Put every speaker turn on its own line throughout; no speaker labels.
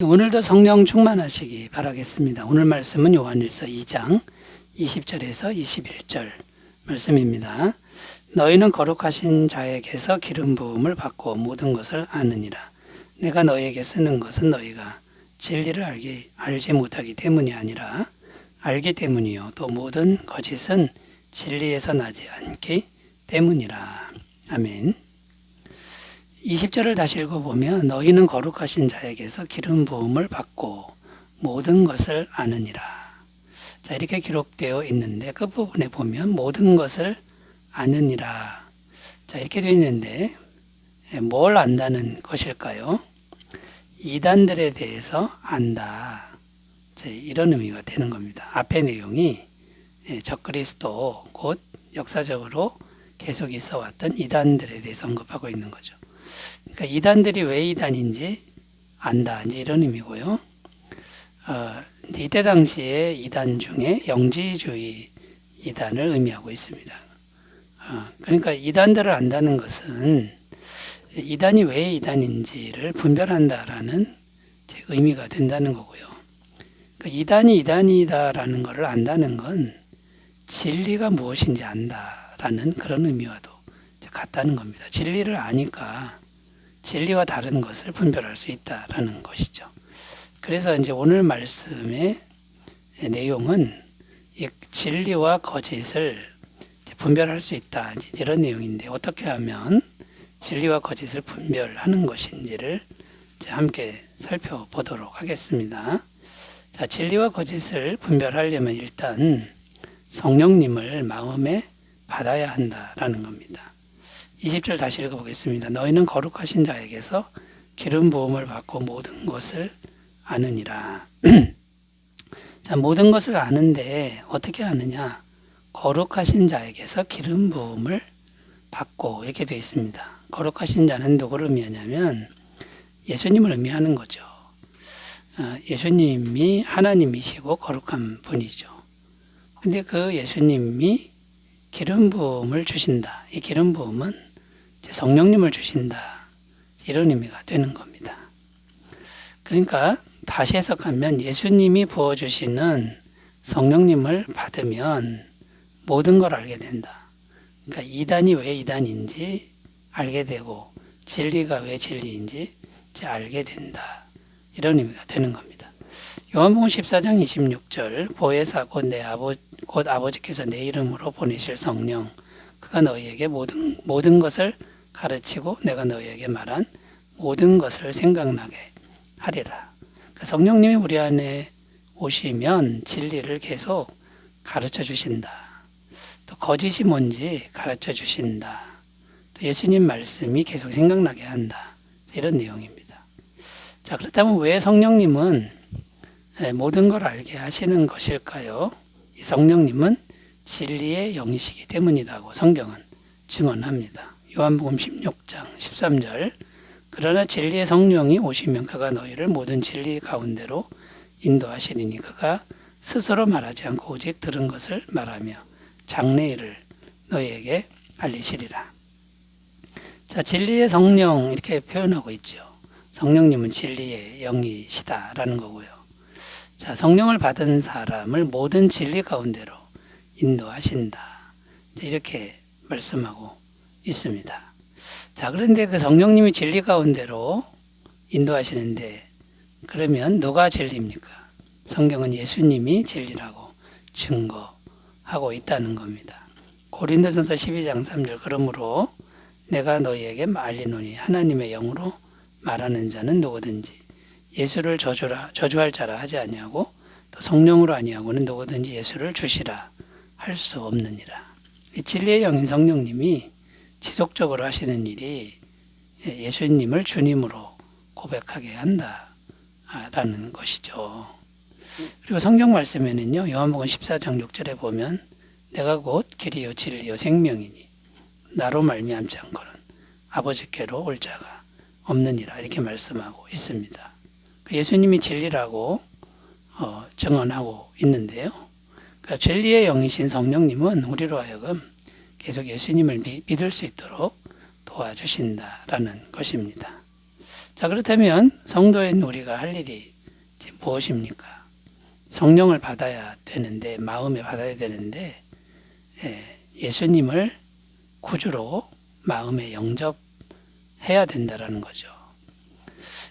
오늘도 성령 충만하시기 바라겠습니다. 오늘 말씀은 요한일서 2장 20절에서 21절 말씀입니다. 너희는 거룩하신 자에게서 기름 부음을 받고 모든 것을 아느니라. 내가 너희에게 쓰는 것은 너희가 진리를 알기, 알지 못하기 때문이 아니라 알기 때문이요. 또 모든 거짓은 진리에서 나지 않기 때문이라. 아멘. 20절을 다시 읽어보면 너희는 거룩하신 자에게서 기름 부음을 받고 모든 것을 아느니라. 자, 이렇게 기록되어 있는데 그 부분에 보면 모든 것을 아느니라. 자, 이렇게 되어 있는데 예, 뭘 안다는 것일까요? 이단들에 대해서 안다. 자, 이런 의미가 되는 겁니다. 앞의 내용이 예, 적그리스도 곧 역사적으로 계속 있어 왔던 이단들에 대해서 언급하고 있는 거죠. 그러니까 이단들이 왜 이단인지 안다. 이제 이런 의미고요. 어, 이때 당시에 이단 중에 영지주의 이단을 의미하고 있습니다. 어, 그러니까 이단들을 안다는 것은 이단이 왜 이단인지를 분별한다라는 의미가 된다는 거고요. 그 이단이 이단이다라는 것을 안다는 건 진리가 무엇인지 안다라는 그런 의미와도 같다는 겁니다. 진리를 아니까 진리와 다른 것을 분별할 수 있다라는 것이죠. 그래서 이제 오늘 말씀의 내용은 이 진리와 거짓을 분별할 수 있다 이런 내용인데 어떻게 하면 진리와 거짓을 분별하는 것인지를 함께 살펴보도록 하겠습니다. 자, 진리와 거짓을 분별하려면 일단 성령님을 마음에 받아야 한다라는 겁니다. 20절 다시 읽어보겠습니다. 너희는 거룩하신 자에게서 기름 부음을 받고 모든 것을 아느니라. 자, 모든 것을 아는데 어떻게 아느냐? 거룩하신 자에게서 기름 부음을 받고 이렇게 되어 있습니다. 거룩하신 자는 누구를 의미하냐면 예수님을 의미하는 거죠. 어, 예수님이 하나님이시고 거룩한 분이죠. 근데 그 예수님이 기름 부음을 주신다. 이 기름 부음은 성령님을 주신다. 이런 의미가 되는 겁니다. 그러니까 다시 해석하면 예수님이 부어주시는 성령님을 받으면 모든 걸 알게 된다. 그러니까 이단이 왜 이단인지 알게 되고 진리가 왜 진리인지 알게 된다. 이런 의미가 되는 겁니다. 요한복음 14장 26절 보혜사 곧내 아버 곧 아버지께서 내 이름으로 보내실 성령 그가 너희에게 모든 모든 것을 가르치고 내가 너희에게 말한 모든 것을 생각나게 하리라. 그 성령님이 우리 안에 오시면 진리를 계속 가르쳐 주신다. 또 거짓이 뭔지 가르쳐 주신다. 또 예수님 말씀이 계속 생각나게 한다. 이런 내용입니다. 자, 그렇다면 왜 성령님은 모든 걸 알게 하시는 것일까요? 이 성령님은 진리의 영이시기 때문이라고 성경은 증언합니다. 요한복음 16장 13절 그러나 진리의 성령이 오시면 그가 너희를 모든 진리 가운데로 인도하시리니 그가 스스로 말하지 않고 오직 들은 것을 말하며 장래일을 너희에게 알리시리라. 자, 진리의 성령 이렇게 표현하고 있죠. 성령님은 진리의 영이시다라는 거고요. 자, 성령을 받은 사람을 모든 진리 가운데로 인도하신다. 이렇게 말씀하고 있습니다. 자, 그런데 그 성령님이 진리 가운데로 인도하시는데 그러면 누가 진리입니까? 성경은 예수님이 진리라고 증거하고 있다는 겁니다. 고린도전서 12장 3절 그러므로 내가 너희에게 말리노니 하나님의 영으로 말하는 자는 누구든지 예수를 저주라 저주할 자라 하지 아니하고 또 성령으로 아니하고는 누구든지 예수를 주시라 할 수 없느니라. 진리의 영인 성령님이 지속적으로 하시는 일이 예수님을 주님으로 고백하게 한다라는 것이죠. 그리고 성경 말씀에는요, 요한복음 14장 6절에 보면 내가 곧 길이요 진리요 생명이니 나로 말미암지 않고는 아버지께로 올 자가 없느니라 이렇게 말씀하고 있습니다. 그 예수님이 진리라고 어, 정언하고 있는데요. 그러니까 진리의 영이신 성령님은 우리로 하여금 계속 예수님을 믿을 수 있도록 도와주신다라는 것입니다. 자, 그렇다면 성도인 우리가 할 일이 무엇입니까? 성령을 받아야 되는데, 마음에 받아야 되는데, 예, 예수님을 구주로 마음에 영접해야 된다라는 거죠.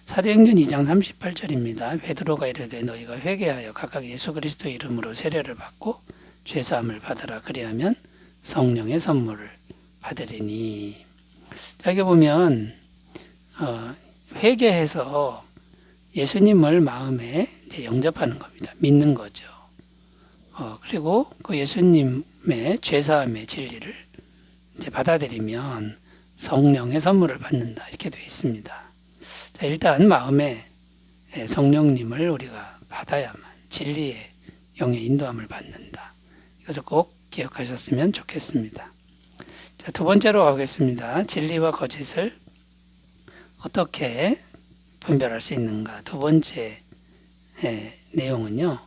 사도행전 2장 38절입니다. 베드로가 이르되 너희가 회개하여 각각 예수 그리스도 이름으로 세례를 받고 죄 사함을 받으라 그리하면 성령의 선물을 받으리니. 자, 여기 보면 어, 회개해서 예수님을 마음에 영접하는 겁니다. 믿는 거죠. 어, 그리고 그 예수님의 죄사함의 진리를 이제 받아들이면 성령의 선물을 받는다 이렇게 되어 있습니다. 자, 일단 마음에 예, 성령님을 우리가 받아야만 진리의 영의 인도함을 받는다. 이것을 꼭 기억하셨으면 좋겠습니다. 자, 두 번째로 가겠습니다. 진리와 거짓을 어떻게 분별할 수 있는가? 두 번째 예, 내용은요.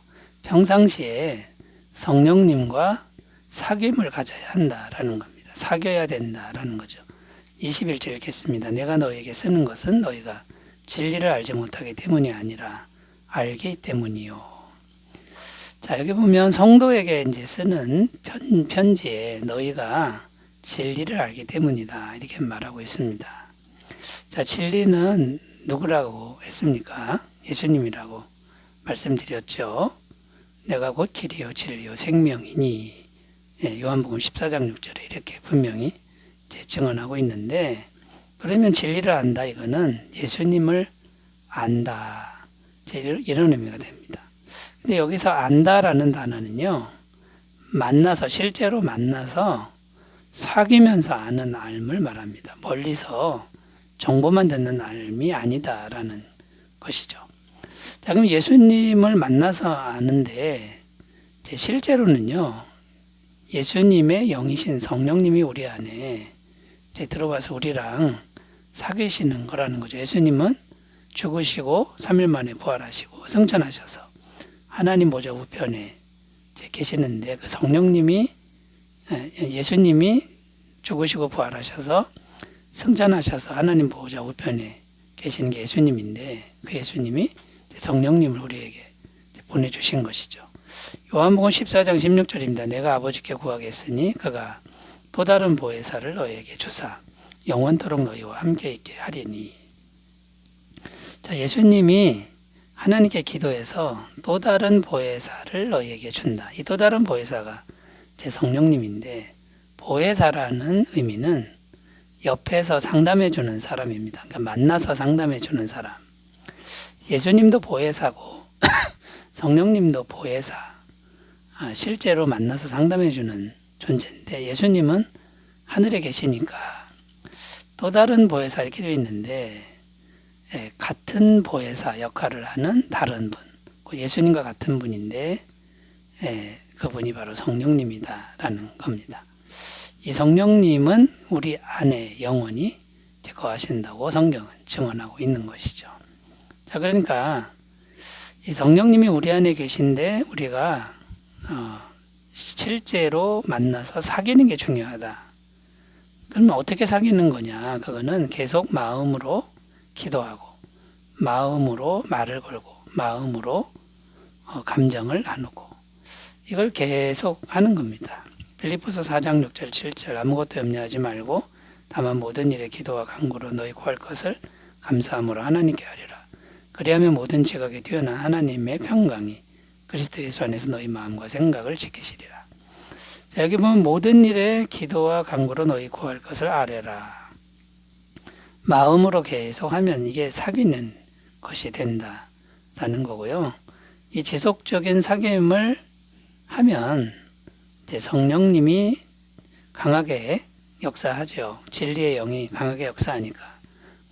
평상시에 성령님과 사귐을 가져야 한다라는 겁니다. 사귀어야 된다라는 거죠. 21절 읽겠습니다. 내가 너에게 쓰는 것은 너희가 진리를 알지 못하기 때문이 아니라 알기 때문이요. 자, 여기 보면 성도에게 이제 쓰는 편, 편지에 너희가 진리를 알기 때문이다. 이렇게 말하고 있습니다. 자, 진리는 누구라고 했습니까? 예수님이라고 말씀드렸죠. 내가 곧 길이요, 진리요, 생명이니. 예, 요한복음 14장 6절에 이렇게 분명히 증언하고 있는데, 그러면 진리를 안다, 이거는 예수님을 안다. 이런 의미가 됩니다. 근데 여기서 안다라는 단어는요, 만나서, 실제로 만나서 사귀면서 아는 알을 말합니다. 멀리서 정보만 듣는 알이 아니다라는 것이죠. 자, 그럼 예수님을 만나서 아는데, 실제로는요, 예수님의 영이신 성령님이 우리 안에 들어와서 우리랑 사귀시는 거라는 거죠. 예수님은 죽으시고 3일 만에 부활하시고 승천하셔서 하나님 보좌 우편에 계시는데 그 성령님이 예, 예수님이 죽으시고 부활하셔서 승천하셔서 하나님 보호자 우편에 계시는 게 예수님인데 그 예수님이 성령님을 우리에게 보내주신 것이죠. 요한복음 14장 16절입니다. 내가 아버지께 구하겠으니 그가 또 다른 보혜사를 너에게 주사 영원토록 너희와 함께 있게 하리니. 자, 예수님이 하나님께 기도해서 또 다른 보혜사를 너희에게 준다. 이 또 다른 보혜사가 제 성령님인데 보혜사라는 의미는 옆에서 상담해 주는 사람입니다. 그러니까 만나서 상담해 주는 사람. 예수님도 보혜사고 성령님도 보혜사. 아, 실제로 만나서 상담해 주는 존재인데 예수님은 하늘에 계시니까 또 다른 보혜사 이렇게 되어 있는데 예, 같은 보혜사 역할을 하는 다른 분. 그 예수님과 같은 분인데 예, 그분이 바로 성령님이다라는 겁니다. 이 성령님은 우리 안에 영원히 거하신다고 성경은 증언하고 있는 것이죠. 자, 그러니까 이 성령님이 우리 안에 계신데 우리가 어, 실제로 만나서 사귀는 게 중요하다. 그러면 어떻게 사귀는 거냐? 그거는 계속 마음으로 기도하고, 마음으로 말을 걸고, 마음으로 어, 감정을 나누고, 이걸 계속 하는 겁니다. 빌리포스 4장 6절 7절 아무것도 염려하지 말고 다만 모든 일에 기도와 간구로 너희 구할 것을 감사함으로 하나님께 하리라. 그리하면 모든 지각에 뛰어난 하나님의 평강이 그리스도 예수 안에서 너희 마음과 생각을 지키시리라. 자, 여기 보면 모든 일에 기도와 간구로 너희 구할 것을 아뢰라. 마음으로 계속 하면 이게 사귀는 것이 된다라는 거고요. 이 지속적인 사귐을 하면 이제 성령님이 강하게 역사하죠. 진리의 영이 강하게 역사하니까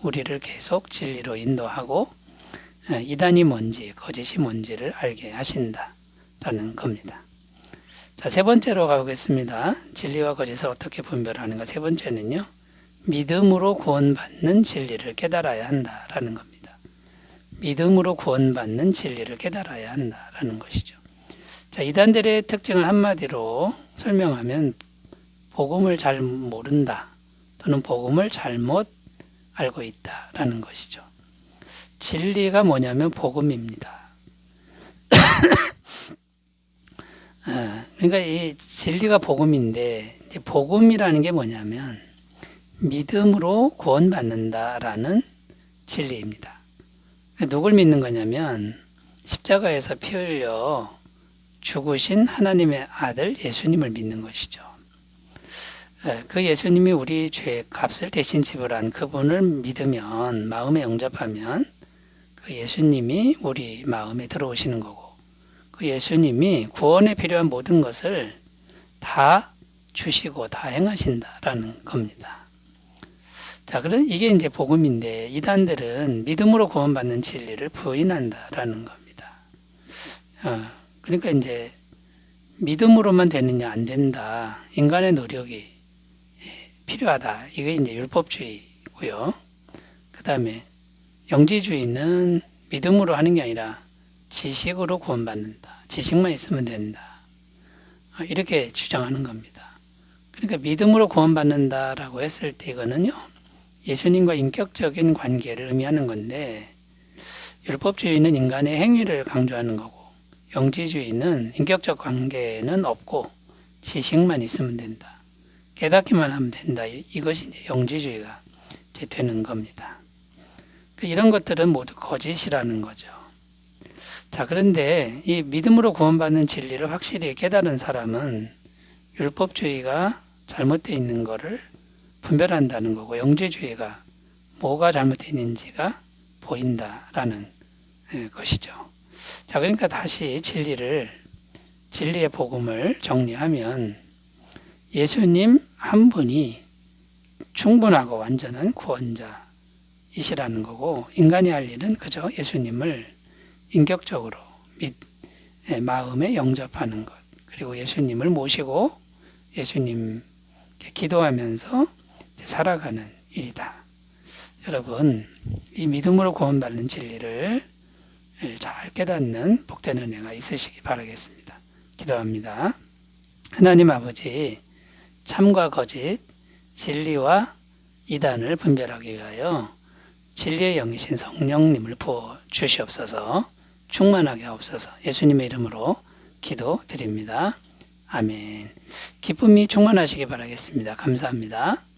우리를 계속 진리로 인도하고 예, 이단이 뭔지 거짓이 뭔지를 알게 하신다라는 겁니다. 자, 세 번째로 가보겠습니다. 진리와 거짓을 어떻게 분별하는가? 세 번째는요. 믿음으로 구원받는 진리를 깨달아야 한다라는 겁니다. 믿음으로 구원받는 진리를 깨달아야 한다라는 것이죠. 자, 이단들의 특징을 한마디로 설명하면 복음을 잘 모른다 또는 복음을 잘못 알고 있다라는 것이죠. 진리가 뭐냐면 복음입니다. 아, 그러니까 이 진리가 복음인데 복음이라는 게 뭐냐면 믿음으로 구원받는다라는 진리입니다. 누굴 믿는 거냐면 십자가에서 피 흘려 죽으신 하나님의 아들 예수님을 믿는 것이죠. 예, 그 예수님이 우리 죄 값을 대신 지불한 그분을 믿으면 마음에 영접하면 그 예수님이 우리 마음에 들어오시는 거고 그 예수님이 구원에 필요한 모든 것을 다 주시고 다 행하신다라는 겁니다. 자, 그런 이게 이제 복음인데 이단들은 믿음으로 구원받는 진리를 부인한다라는 겁니다. 어, 그러니까 이제 믿음으로만 되느냐 안 된다. 인간의 노력이 예, 필요하다. 이게 이제 율법주의고요. 그 다음에 영지주의는 믿음으로 하는 게 아니라 지식으로 구원받는다. 지식만 있으면 된다. 어, 이렇게 주장하는 겁니다. 그러니까 믿음으로 구원받는다라고 했을 때 이거는요. 예수님과 인격적인 관계를 의미하는 건데 율법주의는 인간의 행위를 강조하는 거고 영지주의는 인격적 관계는 없고 지식만 있으면 된다. 깨닫기만 하면 된다. 이- 이것이 영지주의가 되는 겁니다. 그 이런 것들은 모두 거짓이라는 거죠. 자, 그런데 이 믿음으로 구원받는 진리를 확실히 깨달은 사람은 율법주의가 잘못되어 있는 것을 분별한다는 거고 영지주의가 뭐가 잘못되어 있는지가 보인다라는 예, 것이죠. 자, 그러니까 다시 진리를 진리의 복음을 정리하면 예수님 한 분이 충분하고 완전한 구원자이시라는 거고 인간이 할 일은 그저 예수님을 인격적으로 믿 예, 마음에 영접하는 것 그리고 예수님을 모시고 예수님께 기도하면서 살아가는 일이다. 여러분 이 믿음으로 구원받는 진리를 잘 깨닫는 복된 은혜가 있으시기 바라겠습니다. 기도합니다. 하나님 아버지 참과 거짓, 진리와 이단을 분별하기 위하여 진리의 영이신 성령님을 부어 주시옵소서 충만하게 하옵소서 예수님의 이름으로 기도드립니다. 아멘. 기쁨이 충만하시기 바라겠습니다. 감사합니다.